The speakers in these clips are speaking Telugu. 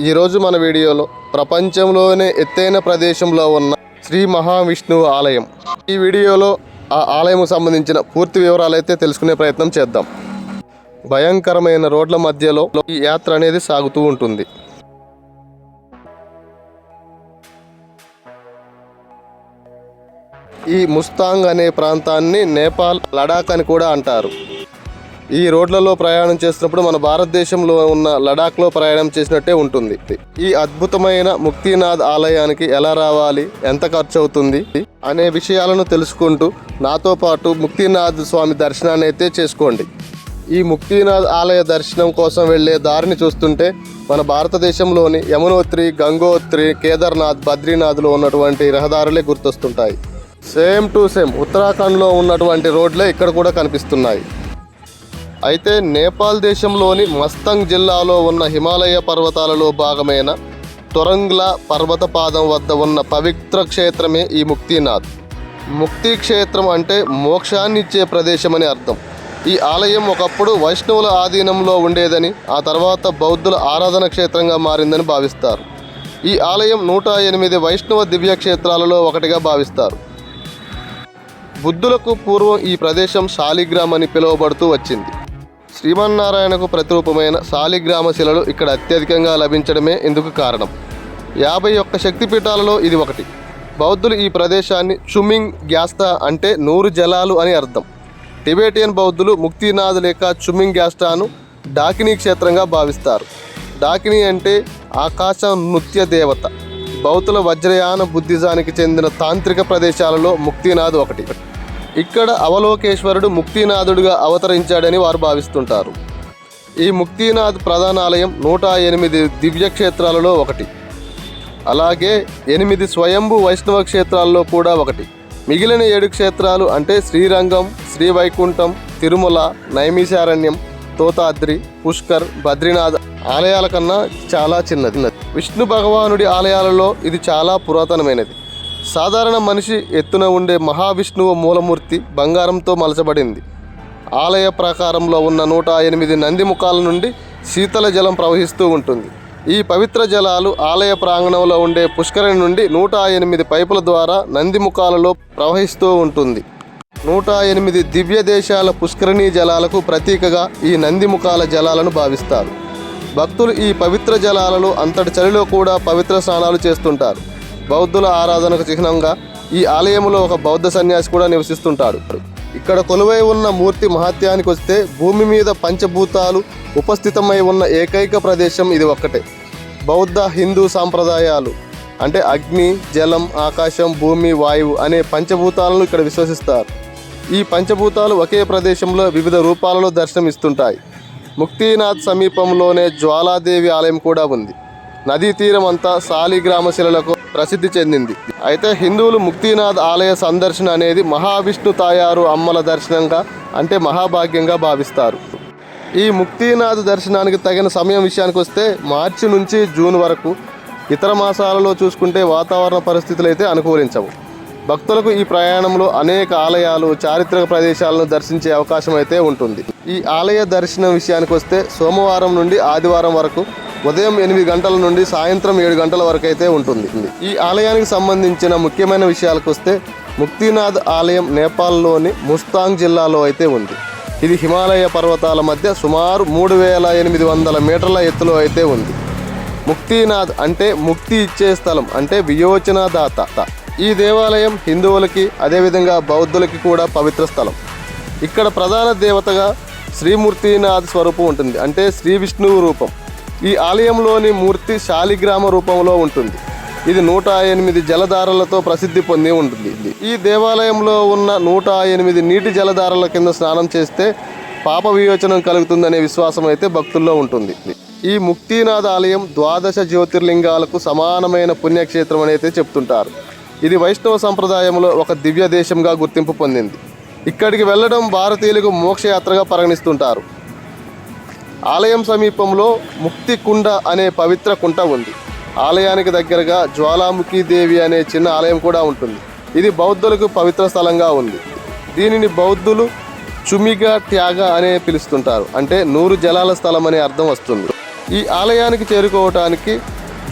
ఈరోజు మన వీడియోలో ప్రపంచంలోనే ఎత్తైన ప్రదేశంలో ఉన్న శ్రీ మహావిష్ణువు ఆలయం. ఈ వీడియోలో ఆ ఆలయం సంబంధించిన పూర్తి వివరాలు అయితే తెలుసుకునే ప్రయత్నం చేద్దాం. భయంకరమైన రోడ్ల మధ్యలో ఈ యాత్ర అనేది సాగుతూ ఉంటుంది. ఈ ముస్తాంగ్ అనే ప్రాంతాన్ని నేపాల్ లడాక్ అని కూడా అంటారు. ఈ రోడ్లలో ప్రయాణం చేసినప్పుడు మన భారతదేశంలో ఉన్న లడాఖ్లో ప్రయాణం చేసినట్టే ఉంటుంది. ఈ అద్భుతమైన ముక్తినాథ్ ఆలయానికి ఎలా రావాలి? ఎంత ఖర్చు అవుతుంది అనే విషయాలను తెలుసుకుంటూ నాతో పాటు ముక్తినాథ్ స్వామి దర్శనాన్ని అయితే చేసుకోండి. ఈ ముక్తినాథ్ ఆలయ దర్శనం కోసం వెళ్ళే దారిని చూస్తుంటే మన భారతదేశంలోని యమునోత్రి గంగోత్రి కేదార్నాథ్ బద్రీనాథ్లో ఉన్నటువంటి రహదారులే గుర్తొస్తుంటాయి. సేమ్ టు సేమ్ ఉత్తరాఖండ్లో ఉన్నటువంటి రోడ్లే ఇక్కడ కూడా కనిపిస్తున్నాయి. అయితే నేపాల్ దేశంలోని మస్తంగ్ జిల్లాలో ఉన్న హిమాలయ పర్వతాలలో భాగమైన తొరంగ్లా పర్వతపాదం వద్ద ఉన్న పవిత్ర క్షేత్రమే ఈ ముక్తినాథ్. ముక్తి క్షేత్రం అంటే మోక్షాన్నిచ్చే ప్రదేశం అని అర్థం. ఈ ఆలయం ఒకప్పుడు వైష్ణవుల ఆధీనంలో ఉండేదని ఆ తర్వాత బౌద్ధుల ఆరాధన క్షేత్రంగా మారిందని భావిస్తారు. ఈ ఆలయం నూట ఎనిమిది వైష్ణవ దివ్య క్షేత్రాలలో ఒకటిగా భావిస్తారు. బుద్ధులకు పూర్వం ఈ ప్రదేశం శాలిగ్రామ్ అని పిలువబడుతూ వచ్చింది. శ్రీమన్నారాయణకు ప్రతిరూపమైన శాలిగ్రామ శిలలు ఇక్కడ అత్యధికంగా లభించడమే ఇందుకు కారణం. యాభై ఒక్క శక్తిపీఠాలలో ఇది ఒకటి. బౌద్ధులు ఈ ప్రదేశాన్ని చుమింగ్ గ్యాస్తా అంటే నూరు జలాలు అని అర్థం. టిబేటియన్ బౌద్ధులు ముక్తినాథ్ లేక చుమింగ్ గ్యాస్టాను డాకినీ క్షేత్రంగా భావిస్తారు. డాకిని అంటే ఆకాశ నృత్య దేవత. బౌద్ధుల వజ్రయాన బుద్ధిజానికి చెందిన తాంత్రిక ప్రదేశాలలో ముక్తినాథ్ ఒకటి. ఇక్కడ అవలోకేశ్వరుడు ముక్తినాథుడిగా అవతరించాడని వారు భావిస్తుంటారు. ఈ ముక్తినాథ్ ప్రధానాలయం నూట ఎనిమిది దివ్యక్షేత్రాలలో ఒకటి. అలాగే ఎనిమిది స్వయంభు వైష్ణవ క్షేత్రాల్లో కూడా ఒకటి. మిగిలిన ఏడు క్షేత్రాలు అంటే శ్రీరంగం శ్రీవైకుంఠం తిరుమల నైమిషారణ్యం తోతాద్రి పుష్కర్ బద్రీనాథ్ ఆలయాల కన్నా చాలా చిన్నది. విష్ణు భగవానుడి ఆలయాలలో ఇది చాలా పురాతనమైనది. సాధారణ మనిషి ఎత్తున ఉండే మహావిష్ణువు మూలమూర్తి బంగారంతో మలచబడింది. ఆలయ ప్రాకారంలో ఉన్న నూట ఎనిమిది నంది ముఖాల నుండి శీతల జలం ప్రవహిస్తూ ఉంటుంది. ఈ పవిత్ర జలాలు ఆలయ ప్రాంగణంలో ఉండే పుష్కరిణి నుండి నూట ఎనిమిది పైపుల ద్వారా నంది ముఖాలలో ప్రవహిస్తూ ఉంటుంది. నూట ఎనిమిది దివ్య దేశాల పుష్కరిణీ జలాలకు ప్రతీకగా ఈ నంది ముఖాల జలాలను భావిస్తారు. భక్తులు ఈ పవిత్ర జలాలలో అంతటి చలిలో కూడా పవిత్ర స్నానాలు చేస్తుంటారు. బౌద్ధుల ఆరాధనకు చిహ్నంగా ఈ ఆలయంలో ఒక బౌద్ధ సన్యాసి కూడా నివసిస్తుంటాడు. ఇక్కడ కొలువై ఉన్న మూర్తి మహత్యానికి వస్తే భూమి మీద పంచభూతాలు ఉపస్థితమై ఉన్న ఏకైక ప్రదేశం ఇది ఒక్కటే. బౌద్ధ హిందూ సాంప్రదాయాలు అంటే అగ్ని జలం ఆకాశం భూమి వాయువు అనే పంచభూతాలను ఇక్కడ విశ్వసిస్తారు. ఈ పంచభూతాలు ఒకే ప్రదేశంలో వివిధ రూపాలలో దర్శనమిస్తుంటాయి. ముక్తినాథ్ సమీపంలోనే జ్వాలాదేవి ఆలయం కూడా ఉంది. నదీ తీరం అంతా శాలిగ్రామ శిలలకు ప్రసిద్ధి చెందింది. అయితే హిందువులు ముక్తినాథ్ ఆలయ సందర్శన అనేది మహావిష్ణు తాయారు అమ్మల దర్శనంగా అంటే మహాభాగ్యంగా భావిస్తారు. ఈ ముక్తినాథ్ దర్శనానికి తగిన సమయం విషయానికి వస్తే మార్చి నుంచి జూన్ వరకు ఇతర మాసాలలో చూసుకుంటే వాతావరణ పరిస్థితులు అయితే అనుకూలించవు. భక్తులకు ఈ ప్రయాణంలో అనేక ఆలయాలు చారిత్రక ప్రదేశాలను దర్శించే అవకాశం అయితే ఉంటుంది. ఈ ఆలయ దర్శనం విషయానికి వస్తే సోమవారం నుండి ఆదివారం వరకు ఉదయం ఎనిమిది గంటల నుండి సాయంత్రం ఏడు గంటల వరకు అయితే ఉంటుంది. ఈ ఆలయానికి సంబంధించిన ముఖ్యమైన విషయాలకు వస్తే ముక్తినాథ్ ఆలయం నేపాల్లోని ముస్తాంగ్ జిల్లాలో అయితే ఉంది. ఇది హిమాలయ పర్వతాల మధ్య సుమారు మూడు వేల ఎనిమిది వందల మీటర్ల ఎత్తులో అయితే ఉంది. ముక్తినాథ్ అంటే ముక్తి ఇచ్చే స్థలం అంటే వియోచనదాత ఈ దేవాలయం హిందువులకి అదేవిధంగా బౌద్ధులకి కూడా పవిత్ర స్థలం. ఇక్కడ ప్రధాన దేవతగా శ్రీమూర్తినాథ్ స్వరూపం ఉంటుంది అంటే శ్రీ విష్ణువు రూపం. ఈ ఆలయంలోని మూర్తి శాలిగ్రామ రూపంలో ఉంటుంది. ఇది నూట ఎనిమిది జలధారలతో ప్రసిద్ధి పొంది ఉంటుంది. ఈ దేవాలయంలో ఉన్న నూట ఎనిమిది నీటి జలధారల కింద స్నానం చేస్తే పాప వియోచనం కలుగుతుందనే విశ్వాసం అయితే భక్తుల్లో ఉంటుంది. ఈ ముక్తినాథ్ ఆలయం ద్వాదశ జ్యోతిర్లింగాలకు సమానమైన పుణ్యక్షేత్రం అని అయితే చెప్తుంటారు. ఇది వైష్ణవ సంప్రదాయంలో ఒక దివ్య దేశంగా గుర్తింపు పొందింది. ఇక్కడికి వెళ్ళడం భారతీయులకు మోక్షయాత్రగా పరిగణిస్తుంటారు. ఆలయం సమీపంలో ముక్తి కుండ అనే పవిత్ర కుంట ఉంది. ఆలయానికి దగ్గరగా జ్వాలాముఖి దేవి అనే చిన్న ఆలయం కూడా ఉంటుంది. ఇది బౌద్ధులకు పవిత్ర స్థలంగా ఉంది. దీనిని బౌద్ధులు చుమిగా త్యాగ అనే పిలుస్తుంటారు. అంటే నూరు జలాల స్థలం అనే అర్థం వస్తుంది. ఈ ఆలయానికి చేరుకోవటానికి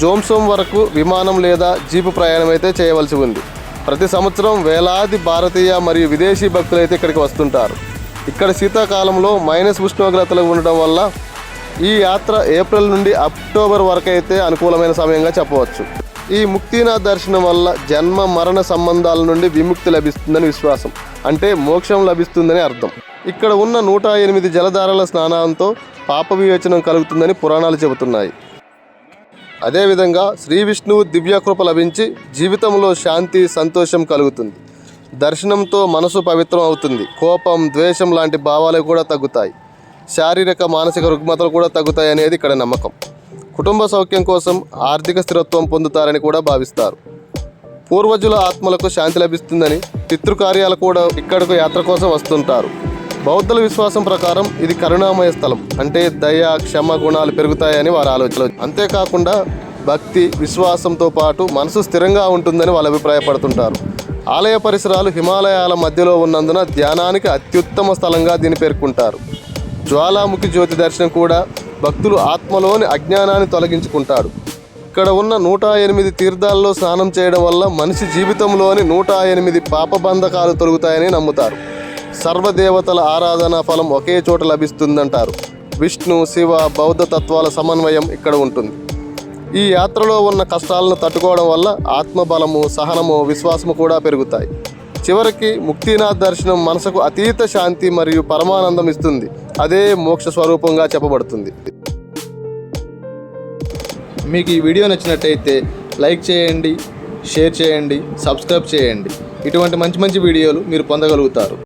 జోంసోం వరకు విమానం లేదా జీపు ప్రయాణం అయితే చేయవలసి ఉంది. ప్రతి సంవత్సరం వేలాది భారతీయ మరియు విదేశీ భక్తులు అయితే ఇక్కడికి వస్తుంటారు. ఇక్కడ శీతాకాలంలో మైనస్ ఉష్ణోగ్రతలు ఉండడం వల్ల ఈ యాత్ర ఏప్రిల్ నుండి అక్టోబర్ వరకు అయితే అనుకూలమైన సమయంగా చెప్పవచ్చు. ఈ ముక్తినాథ్ దర్శనం వల్ల జన్మ మరణ సంబంధాల నుండి విముక్తి లభిస్తుందని విశ్వాసం. అంటే మోక్షం లభిస్తుందని అర్థం. ఇక్కడ ఉన్న నూట ఎనిమిది జలధారల స్నానంతో పాప వివేచనం కలుగుతుందని పురాణాలు చెబుతున్నాయి. అదేవిధంగా శ్రీ విష్ణువు దివ్యకృప లభించి జీవితంలో శాంతి సంతోషం కలుగుతుంది. దర్శనంతో మనసు పవిత్రం అవుతుంది. కోపం ద్వేషం లాంటి భావాలు కూడా తగ్గుతాయి. శారీరక మానసిక రుగ్మతలు కూడా తగ్గుతాయి అనేది ఇక్కడ నమ్మకం. కుటుంబ సౌఖ్యం కోసం ఆర్థిక స్థిరత్వం పొందుతారని కూడా భావిస్తారు. పూర్వజుల ఆత్మలకు శాంతి లభిస్తుందని పితృకార్యాలు కూడా ఇక్కడకు యాత్ర కోసం వస్తుంటారు. బౌద్ధుల విశ్వాసం ప్రకారం ఇది కరుణామయ స్థలం. అంటే దయ క్షమ గుణాలు పెరుగుతాయని వారి ఆలోచన అంతేకాకుండా భక్తి విశ్వాసంతో పాటు మనసు స్థిరంగా ఉంటుందని వాళ్ళు అభిప్రాయపడుతుంటారు. ఆలయ పరిసరాలు హిమాలయాల మధ్యలో ఉన్నందున ధ్యానానికి అత్యుత్తమ స్థలంగా దీన్ని పేర్కొంటారు. జ్వాలాముఖి జ్యోతి దర్శనం కూడా భక్తులు ఆత్మలోని అజ్ఞానాన్ని తొలగించుకుంటాడు ఇక్కడ ఉన్న నూట ఎనిమిది తీర్థాల్లో స్నానం చేయడం వల్ల మనిషి జీవితంలోని నూట ఎనిమిది పాపబంధకాలు తొలుగుతాయని నమ్ముతారు. సర్వదేవతల ఆరాధన ఫలం ఒకే చోట లభిస్తుందంటారు. విష్ణు శివ బౌద్ధ తత్వాల సమన్వయం ఇక్కడ ఉంటుంది. ఈ యాత్రలో ఉన్న కష్టాలను తట్టుకోవడం వల్ల ఆత్మబలము సహనము విశ్వాసము కూడా పెరుగుతాయి. చివరికి ముక్తినాథ్ దర్శనం మనసుకు అతీత శాంతి మరియు పరమానందం ఇస్తుంది. అదే మోక్ష స్వరూపంగా చెప్పబడుతుంది. మీకు ఈ వీడియో నచ్చినట్టయితే లైక్ చేయండి షేర్ చేయండి సబ్స్క్రైబ్ చేయండి. ఇటువంటి మంచి మంచి వీడియోలు మీరు పొందగలుగుతారు.